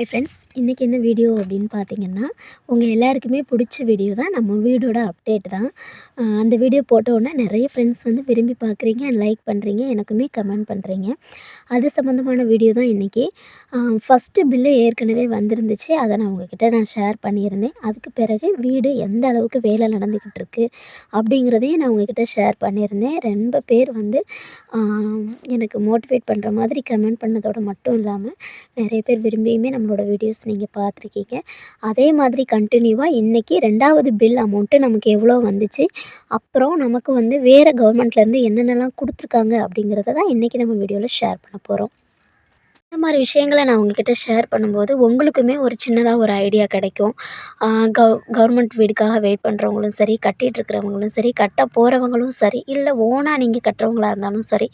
Hi friends இன்றைக்கி என்ன video அப்படின்னு பார்த்தீங்கன்னா உங்கள் எல்லாருக்குமே பிடிச்ச வீடியோ தான் நம்ம வீடோட அப்டேட் தான். அந்த வீடியோ போட்ட உடனே நிறைய ஃப்ரெண்ட்ஸ் வந்து விரும்பி பார்க்குறீங்க லைக் பண்ணுறீங்க எனக்குமே கமெண்ட் பண்ணுறீங்க அது சம்மந்தமான வீடியோ தான் இன்றைக்கி ஃபஸ்ட்டு பில்லு ஏற்கனவே வந்திருந்துச்சு அதை நான் உங்ககிட்ட நான் ஷேர் பண்ணியிருந்தேன். அதுக்கு பிறகு வீடு எந்த அளவுக்கு வேலை நடந்துக்கிட்டு இருக்கு அப்படிங்கிறதையும் நான் உங்ககிட்ட ஷேர் பண்ணியிருந்தேன். ரொம்ப பேர் வந்து எனக்கு மோட்டிவேட் பண்ணுற மாதிரி கமெண்ட் பண்ணதோடு மட்டும் இல்லாமல் நிறைய பேர் விரும்பியுமே நம்ம நம்மளோட வீடியோஸ் நீங்கள் பார்த்துருக்கீங்க. அதே மாதிரி கண்டினியூவாக இன்றைக்கி ரெண்டாவது பில் அமௌண்ட்டு நமக்கு எவ்வளோ வந்துச்சு? அப்புறம் நமக்கு வந்து வேறு கவர்மெண்ட்லேருந்து என்னென்னலாம் கொடுத்துருக்காங்க அப்படிங்கிறத தான் இன்றைக்கி நம்ம வீடியோவில் ஷேர் பண்ண போகிறோம் இந்த மாதிரி விஷயங்களை நான் உங்ககிட்ட ஷேர் பண்ணும்போது உங்களுக்குமே ஒரு சின்னதாக ஒரு ஐடியா கிடைக்கும். கவ் கவர்மெண்ட் வீடுக்காக வெயிட் பண்ணுறவங்களும் சரி கட்டிகிட்டு இருக்கிறவங்களும் சரி கட்ட போகிறவங்களும் சரி இல்லை ஓனாக நீங்கள் கட்டுறவங்களா இருந்தாலும் சரி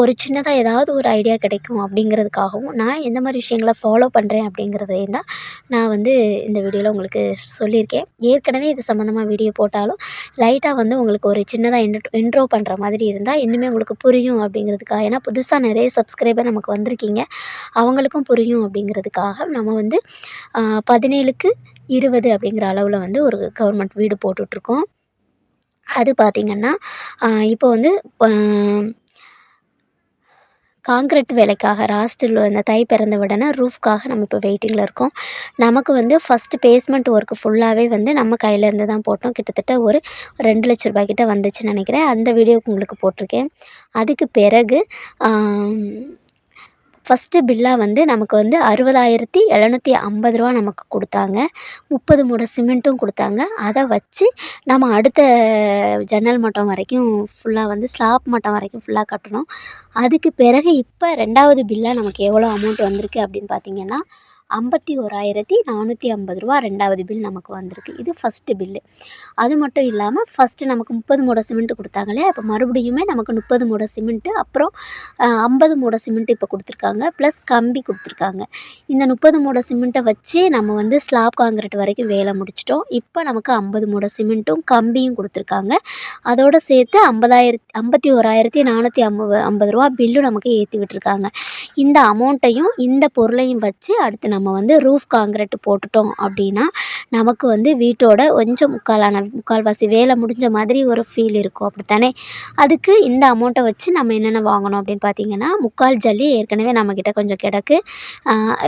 ஒரு சின்னதாக ஏதாவது ஒரு ஐடியா கிடைக்கும் அப்படிங்கிறதுக்காகவும் நான் எந்த மாதிரி விஷயங்களை ஃபாலோ பண்ணுறேன் அப்படிங்கிறதையும் தான் நான் வந்து இந்த வீடியோவில் உங்களுக்கு சொல்லியிருக்கேன். ஏற்கனவே இது சம்மந்தமாக வீடியோ போட்டாலும் லைட்டாக வந்து உங்களுக்கு ஒரு சின்னதாக இன்ட்ரோ இன்ட்ரோ பண்ணுற மாதிரி இருந்தால் இன்னுமே உங்களுக்கு புரியும் அப்படிங்கிறதுக்காக. ஏன்னா புதுசாக நிறைய சப்ஸ்கிரைபர் நமக்கு வந்திருக்கீங்க. அவங்களுக்கும் புரியும் அப்படிங்கிறதுக்காக நம்ம வந்து பதினேழுக்கு இருபது அப்படிங்கிற அளவில் வந்து ஒரு கவர்மெண்ட் வீடு போட்டுட்ருக்கோம். அது பார்த்திங்கன்னா இப்போ வந்து காங்கிரீட் வேலைக்காக ராஸ்டில் இந்த தை பிறந்த உடனே ரூஃப்காக நம்ம இப்போ வெயிட்டிங்கில் இருக்கோம். நமக்கு வந்து ஃபஸ்ட்டு பேஸ்மெண்ட் ஒர்க்கு ஃபுல்லாகவே வந்து நம்ம கையிலேருந்து தான் போட்டோம். கிட்டத்தட்ட ஒரு ரெண்டு லட்ச ரூபாய்க்கிட்ட வந்துச்சுன்னு நினைக்கிறேன். அந்த வீடியோக்கு உங்களுக்கு போட்டிருக்கேன். அதுக்கு பிறகு ஃபஸ்ட்டு பில்லாக வந்து நமக்கு வந்து அறுபதாயிரத்தி எழுநூற்றி ஐம்பது ரூபா நமக்கு கொடுத்தாங்க. முப்பது மூடை சிமெண்ட்டும் கொடுத்தாங்க. அதை வச்சு நம்ம அடுத்த ஜன்னல் மட்டம் வரைக்கும் ஃபுல்லாக வந்து ஸ்லாப் மட்டம் வரைக்கும் ஃபுல்லாக கட்டணும். அதுக்கு பிறகு இப்போ ரெண்டாவது பில்லாக நமக்கு எவ்வளோ அமௌண்ட் வந்திருக்கு அப்படின்னு பார்த்தீங்கன்னா ஐம்பத்தி ஓராயிரத்தி நானூற்றி ஐம்பது ரூபா ரெண்டாவது பில் நமக்கு வந்திருக்கு. இது ஃபஸ்ட்டு பில்லு அது மட்டும் இல்லாமல் ஃபஸ்ட்டு நமக்கு முப்பது மூட சிமெண்ட்டு கொடுத்தாங்க இல்லையா? இப்போ மறுபடியுமே நமக்கு முப்பது மூட சிமெண்ட்டு அப்புறம் ஐம்பது மூடை சிமெண்ட்டு இப்போ கொடுத்துருக்காங்க. ப்ளஸ் கம்பி கொடுத்துருக்காங்க. இந்த முப்பது மூட சிமெண்ட்டை வச்சு நம்ம வந்து ஸ்லாப் காங்கிரீட் வரைக்கும் வேலை முடிச்சிட்டோம். இப்போ நமக்கு ஐம்பது மூடை சிமெண்ட்டும் கம்பியும் கொடுத்துருக்காங்க. அதோடு சேர்த்து ஐம்பதாயிரத்தி ஐம்பத்தி ஓராயிரத்தி நானூற்றி ஐம்பது ஐம்பது ரூபா பில்லும் நமக்கு ஏற்றி விட்டுருக்காங்க. இந்த அமௌண்ட்டையும் இந்த பொருளையும் வச்சு அடுத்து நம்ம நம்ம வந்து ரூஃப் காங்கிரட் போட்டுட்டோம் அப்படின்னா நமக்கு வந்து வீட்டோட கொஞ்சம் முக்காலான முக்கால்வாசி வேலை முடிஞ்ச மாதிரி ஒரு ஃபீல் இருக்கும். அப்படித்தானே? அதுக்கு இந்த அமௌண்ட்டை வச்சு நம்ம என்னென்ன வாங்கணும் அப்படின்னு பார்த்தீங்கன்னா முக்கால் ஜல்லி ஏற்கனவே நம்மக்கிட்ட கொஞ்சம் கிடக்கு.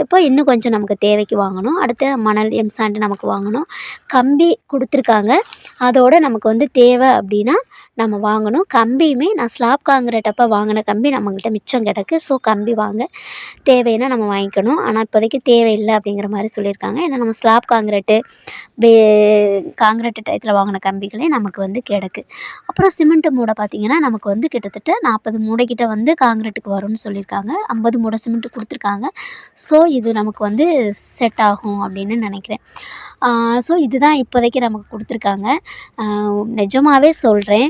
இப்போ இன்னும் கொஞ்சம் நமக்கு தேவைக்கு வாங்கணும். அடுத்து மணல் எம்சாண்டு நமக்கு வாங்கணும். கம்பி கொடுத்துருக்காங்க. அதோட நமக்கு வந்து தேவை அப்படின்னா நம்ம வாங்கணும். கம்பியுமே நான் ஸ்லாப் காங்கிரீட் அப்போ வாங்கின கம்பி நம்மக்கிட்ட மிச்சம் கிடக்கு. ஸோ கம்பி வாங்க. தேவைன்னா நம்ம வாங்கிக்கணும். ஆனால் இப்போதைக்கு தேவையில்லை அப்படிங்கிற மாதிரி சொல்லியிருக்காங்க. ஏன்னா நம்ம ஸ்லாப் காங்கிரீட்டு பே காங்கிரீட்டு டயத்தில் வாங்கின கம்பிகளே நமக்கு வந்து கிடக்கு. அப்புறம் சிமெண்ட்டு மூடை பார்த்திங்கன்னா நமக்கு வந்து கிட்டத்தட்ட நாற்பது மூடைக்கிட்ட வந்து காங்கிரீட்டுக்கு வரும்னு சொல்லியிருக்காங்க. ஐம்பது மூடை சிமெண்ட்டு கொடுத்துருக்காங்க. ஸோ இது நமக்கு வந்து செட் ஆகும் அப்படின்னு நினைக்கிறேன். ஸோ இதுதான் இப்போதைக்கு நமக்கு கொடுத்துருக்காங்க. நிஜமாகவே சொல்கிறேன்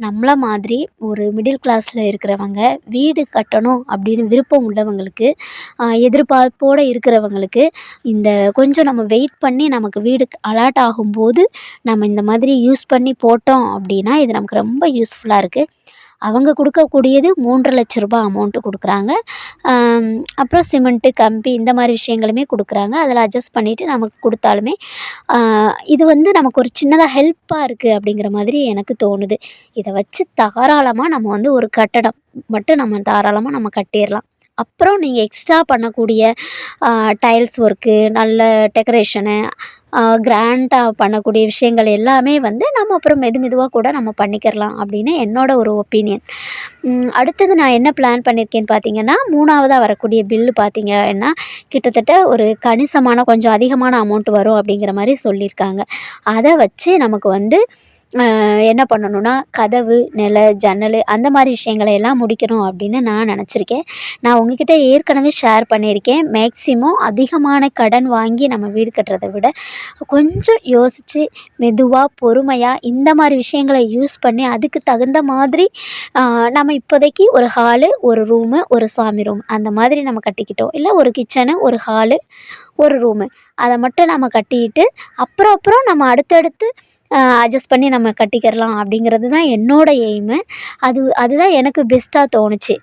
நம்மளை மாதிரி ஒரு மிடில் கிளாஸில் இருக்கிறவங்க வீடு கட்டணும் அப்படின்னு விருப்பம் உள்ளவங்களுக்கு எதிர்பார்ப்போடு இருக்கிறவங்களுக்கு இந்த கொஞ்சம் நம்ம வெயிட் பண்ணி நமக்கு வீடு அலாட் ஆகும்போது நம்ம இந்த மாதிரி யூஸ் பண்ணி போட்டோம் அப்படின்னா இது நமக்கு ரொம்ப யூஸ்ஃபுல்லாக இருக்குது அவங்க கொடுக்கக்கூடியது மூன்று லட்ச ரூபாய் அமௌண்ட்டு கொடுக்குறாங்க. அப்புறம் சிமெண்ட்டு கம்பி இந்த மாதிரி விஷயங்களுமே கொடுக்குறாங்க. அதில் அட்ஜஸ்ட் பண்ணிவிட்டு நமக்கு கொடுத்தாலுமே இது வந்து நமக்கு ஒரு சின்னதாக ஹெல்ப்பாக இருக்குது அப்படிங்கிற மாதிரி எனக்கு தோணுது. இதை வச்சு தாராளமாக நம்ம வந்து ஒரு கட்டடம் மட்டும் நம்ம தாராளமாக நம்ம கட்டிடலாம் அப்புறம் நீங்கள் எக்ஸ்ட்ரா பண்ணக்கூடிய டைல்ஸ் ஒர்க்கு நல்ல டெக்கரேஷனு கிராண்டாக பண்ணக்கூடிய விஷயங்கள் எல்லாமே வந்து நம்ம அப்புறம் மெது மெதுவாக கூட நம்ம பண்ணிக்கிறலாம் அப்படின்னு என்னோடய ஒரு ஒப்பீனியன் அடுத்தது நான் என்ன பிளான் பண்ணியிருக்கேன்னு பார்த்தீங்கன்னா மூணாவதாக வரக்கூடிய பில்லு பார்த்தீங்கன்னா கிட்டத்தட்ட ஒரு கணிசமான கொஞ்சம் அதிகமான அமௌண்ட் வரும் அப்படிங்கிற மாதிரி சொல்லியிருக்காங்க அதை வச்சு நமக்கு வந்து என்ன பண்ணணும்னா கதவு நில ஜன்னல் அந்த மாதிரி விஷயங்களை எல்லாம் முடிக்கணும் அப்படின்னு நான் நினச்சிருக்கேன். நான் உங்ககிட்ட ஏற்கனவே ஷேர் பண்ணியிருக்கேன். மேக்ஸிமம் அதிகமான கடன் வாங்கி நம்ம வீடு கட்டுறதை விட கொஞ்சம் யோசித்து மெதுவாக பொறுமையாக இந்த மாதிரி விஷயங்களை யூஸ் பண்ணி அதுக்கு தகுந்த மாதிரி நம்ம இப்போதைக்கு ஒரு ஹாலு ஒரு ரூமு ஒரு சாமி ரூம் அந்த மாதிரி நம்ம கட்டிக்கிட்டோம். இல்லை ஒரு கிச்சனு ஒரு ஹாலு ஒரு ரூமு அதை மட்டும் நம்ம கட்டிக்கிட்டு அப்புறம் அப்புறம் நம்ம அடுத்தடுத்து அட்ஜஸ்ட் பண்ணி நம்ம கட்டிக்கிறலாம் அப்படிங்கிறது தான் என்னோடய எய்மு அது அதுதான் எனக்கு பெஸ்ட்டாக தோணுச்சு.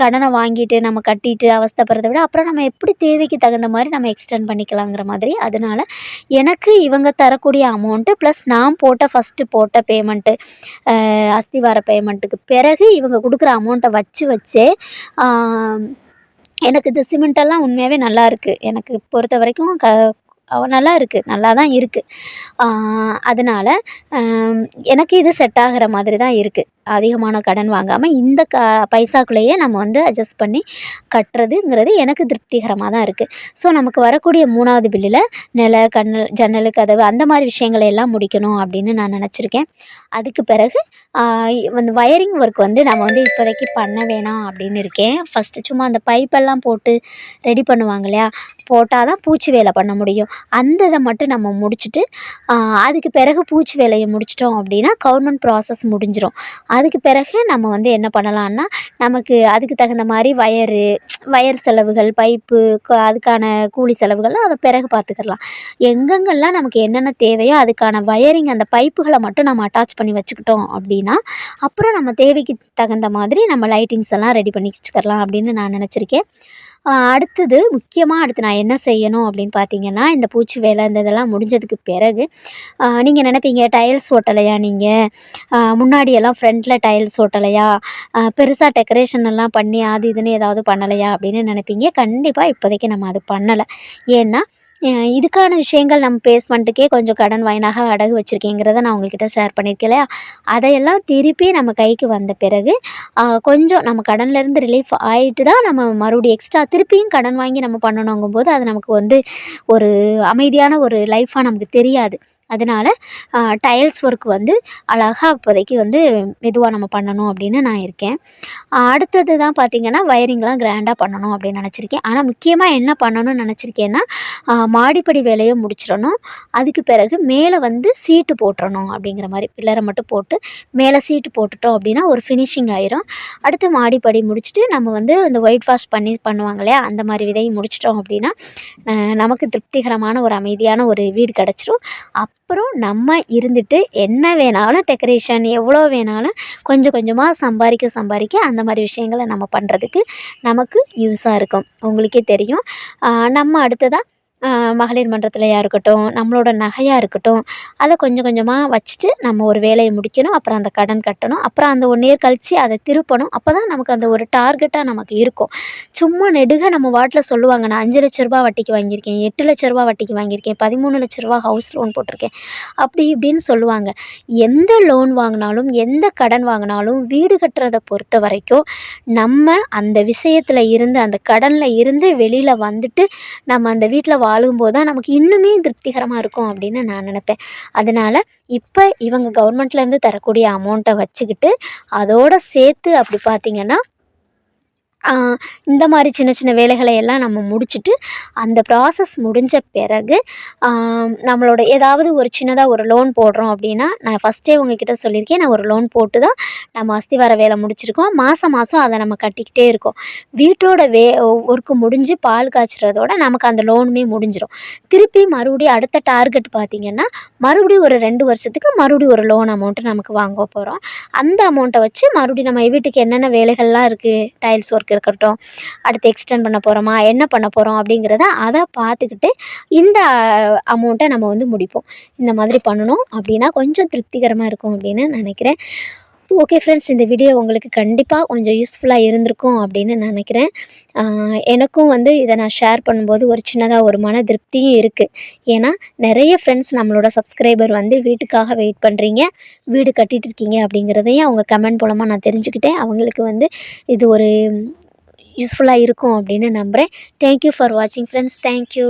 கடனை வாங்கிட்டு நம்ம கட்டிட்டு அவஸ்தைப்படுறத விட அப்புறம் நம்ம எப்படி தேவைக்கு தகுந்த மாதிரி நம்ம எக்ஸ்டெண்ட் பண்ணிக்கலாங்கிற மாதிரி. அதனால் எனக்கு இவங்க தரக்கூடிய அமௌண்ட்டு ப்ளஸ் நான் போட்ட ஃபஸ்ட்டு போட்ட பேமெண்ட்டு அஸ்திவார பேமெண்ட்டுக்கு பிறகு இவங்க கொடுக்குற அமௌண்ட்டை வச்சு வச்சே எனக்கு இந்த சிமெண்ட்டெல்லாம் உண்மையாகவே நல்லா இருக்குது எனக்கு பொறுத்த வரைக்கும் க நல்லா இருக்குது நல்லா தான் இருக்குது அதனால் எனக்கு இது செட் ஆகிற மாதிரி தான் இருக்குது அதிகமான கடன் வாங்காமல் இந்த க பைசாக்குள்ளேயே நம்ம வந்து அட்ஜஸ்ட் பண்ணி கட்டுறதுங்கிறது எனக்கு திருப்திகரமாக தான் இருக்குது ஸோ நமக்கு வரக்கூடிய மூணாவது பில்லில் நில கண்ணல் ஜன்னல் கதவு அந்த மாதிரி விஷயங்களை எல்லாம் முடிக்கணும் அப்படின்னு நான் நினச்சிருக்கேன். அதுக்கு பிறகு வந்து வயரிங் ஒர்க் வந்து நம்ம வந்து இப்போதைக்கு பண்ண வேணாம் அப்படின்னு இருக்கேன். ஃபஸ்ட்டு சும்மா அந்த பைப்பெல்லாம் போட்டு ரெடி பண்ணுவாங்க இல்லையா? போட்டால் தான் பூச்சி வேலை பண்ண முடியும். அந்த இதை மட்டும் நம்ம முடிச்சுட்டு அதுக்கு பிறகு பூச்சி வேலையை முடிச்சிட்டோம் அப்படின்னா கவர்மெண்ட் ப்ராசஸ் முடிஞ்சிடும் அதுக்கு பிறகு நம்ம வந்து என்ன பண்ணலான்னா நமக்கு அதுக்கு தகுந்த மாதிரி வயரு வயர் செலவுகள் பைப்பு அதுக்கான கூலி செலவுகள்லாம் அதை பிறகு பார்த்துக்கிடலாம் எங்கெங்கெல்லாம் நமக்கு என்னென்ன தேவையோ அதுக்கான வயரிங் அந்த பைப்புகளை மட்டும் நம்ம அட்டாச் பண்ணி வச்சுக்கிட்டோம் அப்படின்னா அப்புறம் நம்ம தேவைக்கு தகுந்த மாதிரி நம்ம லைட்டிங்ஸ் எல்லாம் ரெடி பண்ணி வச்சுக்கிடலாம் அப்படின்னு நான் நினச்சிருக்கேன். அடுத்தது முக்கியமாக அடுத்து நான் என்ன செய்யணும் அப்படின்னு பார்த்தீங்கன்னா இந்த பூச்சி வேலை இந்த இதெல்லாம் முடிஞ்சதுக்கு பிறகு நீங்கள் நினைப்பீங்க டைல்ஸ் ஓட்டலையா நீங்கள் முன்னாடியெல்லாம் ஃப்ரண்ட்டில் டைல்ஸ் ஓட்டலையா? பெருசாக டெக்கரேஷன் எல்லாம் பண்ணி அது இதுன்னு ஏதாவது பண்ணலையா அப்படின்னு நினைப்பீங்க. கண்டிப்பாக இப்போதைக்கு நம்ம அது பண்ணலை. ஏன்னா இதுக்கான விஷயங்கள் நம்ம பேஸ்மெண்ட்டுக்கே கொஞ்சம் கடன் வாங்கினாக அடகு வச்சுருக்கேங்கிறத நான் உங்கள்கிட்ட ஷேர் பண்ணியிருக்கேன் இல்லையா? அதையெல்லாம் திருப்பி நம்ம கைக்கு வந்த பிறகு கொஞ்சம் நம்ம கடன்லேருந்து ரிலீஃப் ஆகிட்டு தான் நம்ம மறுபடியும் எக்ஸ்ட்ரா திருப்பியும் கடன் வாங்கி நம்ம பண்ணணுங்கும்போது அது நமக்கு வந்து ஒரு அமைதியான ஒரு லைஃபாக நமக்கு தெரியாது. அதனால் டைல்ஸ் ஒர்க் வந்து அழகாக இப்போதைக்கு வந்து மெதுவாக நம்ம பண்ணணும் அப்படின்னு நான் இருக்கேன். அடுத்தது தான் பார்த்திங்கன்னா வயரிங்லாம் கிராண்டாக பண்ணணும் அப்படின்னு நினச்சிருக்கேன். ஆனால் முக்கியமாக என்ன பண்ணணும்னு நினச்சிருக்கேன்னா மாடிப்படி வேலையை முடிச்சிடணும். அதுக்கு பிறகு மேலே வந்து சீட்டு போட்டுறணும் அப்படிங்கிற மாதிரி பில்லரை மட்டும் போட்டு மேலே சீட்டு போட்டுட்டோம் அப்படின்னா ஒரு ஃபினிஷிங் ஆயிரும். அடுத்து மாடிப்படி முடிச்சுட்டு நம்ம வந்து இந்த ஒயிட் வாஷ் பண்ணி பண்ணுவாங்க இல்லையா? அந்த மாதிரி விதையும் முடிச்சிட்டோம் அப்படின்னா நமக்கு திருப்திகரமான ஒரு அமைதியான ஒரு வீடு கிடச்சிரும். அப் அப்புறம் நம்ம இருந்துட்டு என்ன வேணாலும் டெக்கரேஷன் எவ்வளோ வேணாலும் கொஞ்சம் கொஞ்சமாக சம்பாதிக்க சம்பாதிக்க அந்த மாதிரி விஷயங்களை நம்ம பண்ணுறதுக்கு நமக்கு யூஸாக இருக்கும். உங்களுக்கே தெரியும். நம்ம அடுத்ததாக மகளிர் மன்றத்துலையாக இருக்கட்டும் நம்மளோட நகையாக இருக்கட்டும் அதை கொஞ்சம் கொஞ்சமாக வச்சுட்டு நம்ம ஒரு வேலையை முடிக்கணும் அப்புறம் அந்த கடன் கட்டணும் அப்புறம் அந்த ஒன் இயர் கழித்து அதை திருப்பணும். அப்போ தான் நமக்கு அந்த ஒரு டார்கெட்டாக நமக்கு இருக்கும். சும்மா நெடுக நம்ம வாட்டில் சொல்லுவாங்க நான் அஞ்சு லட்ச ரூபா வட்டிக்கு வாங்கியிருக்கேன் எட்டு லட்ச ரூபா வட்டிக்கு வாங்கியிருக்கேன் பதிமூணு லட்ச ரூபா ஹவுஸ் லோன் போட்டிருக்கேன். அப்படி இப்படின்னு சொல்லுவாங்க. எந்த லோன் வாங்கினாலும் எந்த கடன் வாங்கினாலும் வீடு கட்டுறதை பொறுத்த வரைக்கும் நம்ம அந்த விஷயத்தில் இருந்து அந்த கடனில் இருந்து வெளியில் வந்துட்டு நம்ம அந்த வீட்டில் வாழும்போது தான் நமக்கு இன்னுமே திருப்திகரமாக இருக்கும் அப்படின்னு நான் நினப்பேன். அதனால் இப்போ இவங்க கவர்மெண்ட்லேருந்து தரக்கூடிய அமௌண்ட்டை வச்சுக்கிட்டு அதோடு சேர்த்து அப்படி பார்த்திங்கன்னா இந்த மாதிரி சின்ன சின்ன வேலைகளை எல்லாம் நம்ம முடிச்சுட்டு அந்த ப்ராசஸ் முடிஞ்ச பிறகு நம்மளோட ஏதாவது ஒரு சின்னதாக ஒரு லோன் போடுறோம் அப்படின்னா நான் ஃபஸ்ட்டே உங்ககிட்ட சொல்லியிருக்கேன். நான் ஒரு லோன் போட்டு தான் நம்ம அஸ்திவார வேலை முடிச்சிருக்கோம். மாதம் மாதம் அதை நம்ம கட்டிக்கிட்டே இருக்கோம். வீட்டோட வே ஒர்க்கு முடிஞ்சு பால் காய்ச்சறதோட நமக்கு அந்த லோனுமே முடிஞ்சிடும் திருப்பி மறுபடியும் அடுத்த டார்கெட் பார்த்திங்கன்னா மறுபடியும் ஒரு ரெண்டு வருஷத்துக்கு மறுபடியும் ஒரு லோன் அமௌண்ட்டு நமக்கு வாங்க போகிறோம் அந்த அமௌண்ட்டை வச்சு மறுபடியும் நம்ம வீட்டுக்கு என்னென்ன வேலைகள்லாம் இருக்குது டைல்ஸ் ஒர்க் இருக்கட்டும். அடுத்து எக்ஸ்டெண்ட் பண்ண போகிறோமா என்ன பண்ண போகிறோம் அப்படிங்கிறத அதை பார்த்துக்கிட்டு இந்த அமௌண்ட்டை நம்ம வந்து முடிப்போம். இந்த மாதிரி பண்ணணும். அப்படின்னா கொஞ்சம் திருப்திகரமாக இருக்கும் அப்படின்னு நினைக்கிறேன். ஓகே ஃப்ரெண்ட்ஸ் இந்த வீடியோ உங்களுக்கு கண்டிப்பாக கொஞ்சம் யூஸ்ஃபுல்லாக இருந்திருக்கும் அப்படின்னு நினைக்கிறேன். எனக்கும் வந்து இதை நான் ஷேர் பண்ணும்போது ஒரு சின்னதாக ஒரு மன திருப்தியும் இருக்குது ஏன்னா நிறைய ஃப்ரெண்ட்ஸ் நம்மளோட சப்ஸ்கிரைபர் வந்து வீட்டுக்காக வெயிட் பண்ணுறீங்க வீடு கட்டிகிட்டு இருக்கீங்க அப்படிங்கிறதையும் அவங்க கமெண்ட் மூலமாக நான் தெரிஞ்சுக்கிட்டேன். அவங்களுக்கு வந்து இது ஒரு யூஸ்ஃபுல்லாக இருக்கும் அப்படின்னு நம்புகிறேன் தேங்க்யூ ஃபார் வாட்சிங் ஃப்ரெண்ட்ஸ் தேங்க்யூ